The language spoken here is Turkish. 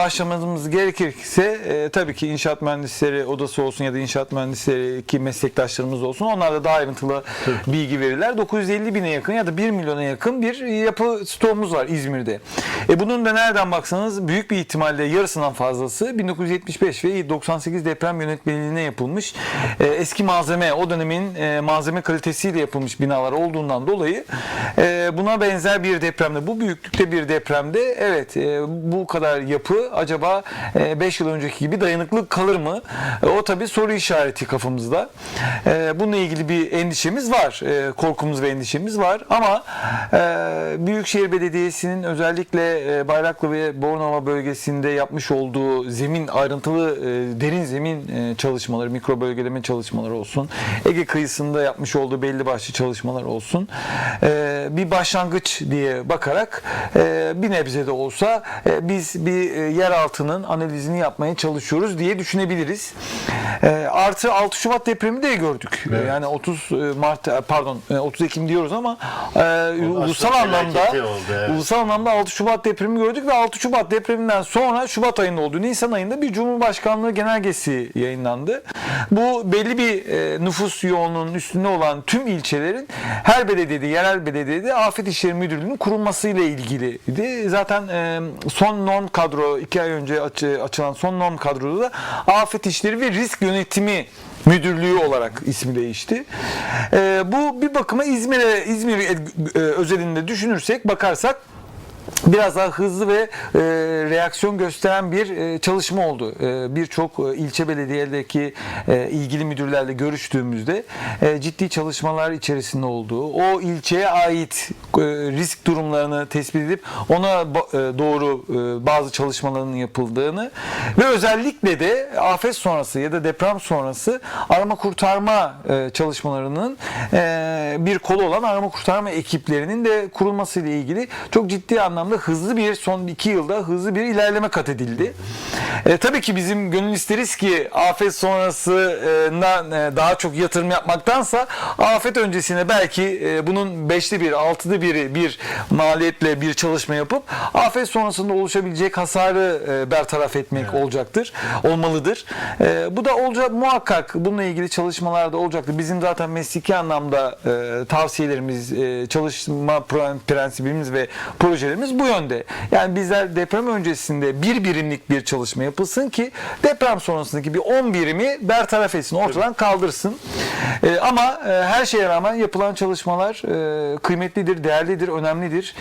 başlamamız gerekirse e, tabii ki inşaat mühendisleri odası olsun ya da inşaat mühendisleri ki meslektaşlarımız olsun onlar da daha ayrıntılı bilgi verirler. 950 bine yakın ya da 1 milyona yakın bir yapı stoğumuz var İzmir'de. E, bunun da nereden baksanız büyük bir ihtimalle yarısından fazlası 1975 ve 98 deprem yönetmeliğine yapılmış e, eski malzeme o dönemin e, malzeme kalitesiyle yapılmış binalar olduğundan dolayı e, buna benzer bir depremde bu büyüklükte bir depremde evet e, bu kadar yapı acaba 5 yıl önceki gibi dayanıklı kalır mı? E, o tabii soru işareti kafamızda. E, bununla ilgili bir endişemiz var. E, korkumuz ve endişemiz var. Ama e, Büyükşehir Belediyesi'nin özellikle e, Bayraklı ve Bornova bölgesinde yapmış olduğu zemin ayrıntılı e, derin zemin e, çalışmaları, mikro bölgeleme çalışmaları olsun. Ege kıyısında yapmış olduğu belli başlı çalışmalar olsun. E, bir başlangıç diye bakarak e, bir nebze de olsa e, biz bir e, yer altının analizini yapmaya çalışıyoruz diye düşünebiliriz. E, artı 6 Şubat depremi de gördük. Evet. Yani 30 Mart e, pardon e, 30 Ekim diyoruz ama e, ulusal anlamda oldu, evet. ulusal anlamda 6 Şubat depremi gördük ve 6 Şubat depreminden sonra Şubat ayında oldu. Nisan ayında bir Cumhurbaşkanlığı genelgesi yayınlandı. Bu belli bir e, nüfus yoğunluğunun üstünde olan tüm ilçelerin her belediyede, yerel belediyede Afet İşleri Müdürlüğü'nün kurulmasıyla ilgiliydi. Zaten e, son norm kadro, iki ay önce açı- açılan son norm kadroda da Afet İşleri ve Risk Yönetimi Müdürlüğü olarak ismi değişti. E, bu bir bakıma İzmir'e İzmir e, e, özelinde düşünürsek bakarsak biraz daha hızlı ve e, reaksiyon gösteren bir e, çalışma oldu. E, Birçok e, ilçe belediyedeki e, ilgili müdürlerle görüştüğümüzde e, ciddi çalışmalar içerisinde olduğu, o ilçeye ait e, risk durumlarını tespit edip ona e, doğru e, bazı çalışmaların yapıldığını ve özellikle de afet sonrası ya da deprem sonrası arama kurtarma e, çalışmalarının e, bir kolu olan arama kurtarma ekiplerinin de kurulması ile ilgili çok ciddi anlamda hızlı bir son iki yılda hızlı bir ilerleme kat edildi. E, tabii ki bizim gönül isteriz ki afet sonrasından e, daha çok yatırım yapmaktansa afet öncesine belki e, bunun beşte bir, altıda biri bir maliyetle bir çalışma yapıp afet sonrasında oluşabilecek hasarı e, bertaraf etmek olacaktır, olmalıdır. E, bu da olacak muhakkak bununla ilgili çalışmalar da olacaktır. Bizim zaten mesleki anlamda e, tavsiyelerimiz, e, çalışma prensibimiz ve projelerimiz bu yönde. Yani bizler deprem öncesinde bir birimlik bir çalışma yapılsın ki deprem sonrasındaki bir 10 birimi bertaraf etsin, ortadan kaldırsın. E, ama e, her şeye rağmen yapılan çalışmalar e, kıymetlidir, değerlidir, önemlidir.